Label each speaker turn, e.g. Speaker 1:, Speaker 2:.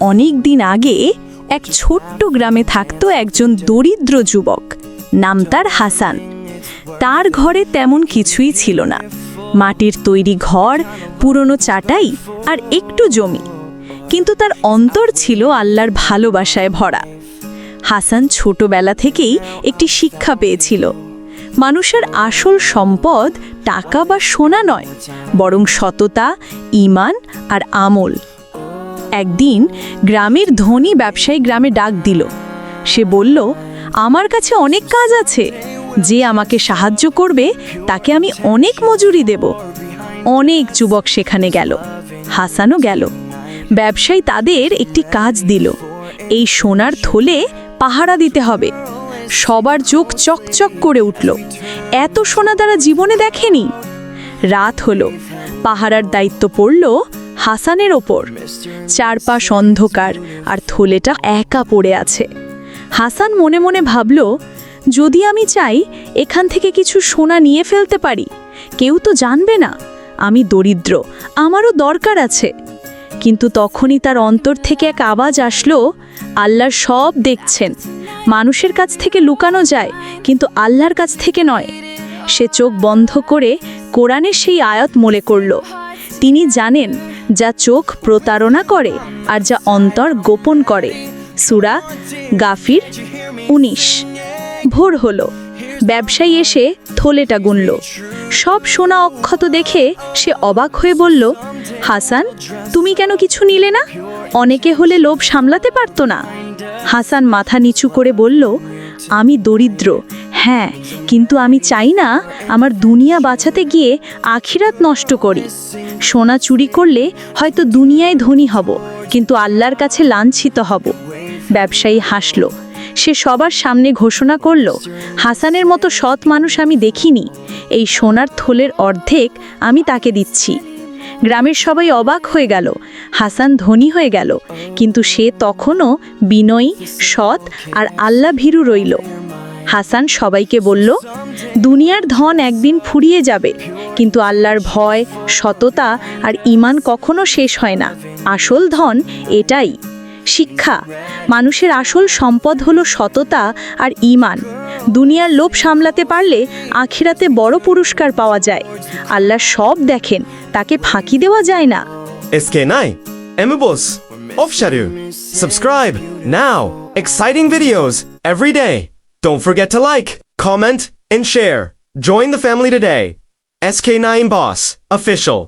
Speaker 1: অনেক দিন আগে এক ছোট্ট গ্রামে থাকতো একজন দরিদ্র যুবক। নাম তার হাসান। তার ঘরে তেমন কিছুই ছিল না। মাটির তৈরি ঘর, পুরনো চাটাই আর একটু জমি। কিন্তু তার অন্তর ছিল আল্লাহর ভালোবাসায় ভরা। হাসান ছোটবেলা থেকেই একটি শিক্ষা পেয়েছিল। মানুষের আসল সম্পদ টাকা বা সোনা নয়, বরং সততা, ঈমান আর আমল। একদিন গ্রামের ধনী ব্যবসায়ী গ্রামে ডাক দিল। সে বলল, আমার কাছে অনেক কাজ আছে। যে আমাকে সাহায্য করবে, তাকে আমি অনেক মজুরি দেব। অনেক যুবক সেখানে গেল। হাসানও গেল। ব্যবসায়ী তাদের একটি কাজ দিল। এই সোনার থলে পাহারা দিতে হবে। সবার চোখ চকচক করে উঠল। এত সোনা তারা জীবনে দেখেনি। রাত হলো। পাহারার দায়িত্ব পড়ল হাসানের ওপর। চারপাশ অন্ধকার আর থলেটা একা পড়ে আছে। হাসান মনে মনে ভাবল, যদি আমি চাই এখান থেকে কিছু সোনা নিয়ে ফেলতে পারি, কেউ তো জানবে না, আমি দরিদ্র, আমারও দরকার আছে। কিন্তু তখনই তার অন্তর থেকে এক আওয়াজ আসলো আল্লাহর সব দেখছেন। মানুষের কাছ থেকে লুকানো যায়, কিন্তু আল্লাহর কাছ থেকে নয়। সে চোখ বন্ধ করে কোরআনে সেই আয়াত মনে করল। তিনি জানেন যা চোখ প্রতারণা করে আর যা অন্তর গোপন করে। সুরা গাফির উনিশ। ভোর হলো। ব্যবসায়ী এসে থলেটা গুনল। সব সোনা অক্ষত দেখে সে অবাক হয়ে বলল, হাসান, তুমি কেন কিছু নিলে না? অনেকে হলে লোভ সামলাতে পারতো না। হাসান মাথা নিচু করে বলল, আমি দরিদ্র। হ্যাঁ কিন্তু আমি চাই না আমার দুনিয়া বাঁচাতে গিয়ে আখিরাত নষ্ট করি। সোনা চুরি করলে হয়তো দুনিয়ায় ধনী হব, কিন্তু আল্লাহর কাছে লাঞ্ছিত হব। ব্যবসায়ী হাসল। সে সবার সামনে ঘোষণা করল, হাসানের মতো সৎ মানুষ আমি দেখিনি। এই সোনার থলের অর্ধেক আমি তাকে দিচ্ছি। গ্রামের সবাই অবাক হয়ে গেল। হাসান ধনী হয়ে গেল, কিন্তু সে তখনও বিনয়ী, সৎ আর আল্লা ভীরু রইল। হাসান সবাইকে বলল, দুনিয়ার ধন একদিন ফুরিয়ে যাবে। কিন্তু আল্লাহর ভয় সততা আর ইমান কখনো শেষ হয় না আসল ধন এটাই শিক্ষা মানুষের আসল সম্পদ হলো সততা আর ইমান দুনিয়ার লোভ সামলাতে পারলে আখিরাতে বড় পুরস্কার পাওয়া যায় আল্লাহ সব দেখেন তাকে ফাঁকি দেওয়া যায় না
Speaker 2: SK9, Emibus, Offshadow. Subscribe now. Exciting videos every day. Don't forget to like, comment, and share. Join the family today. SK9 Boss, official.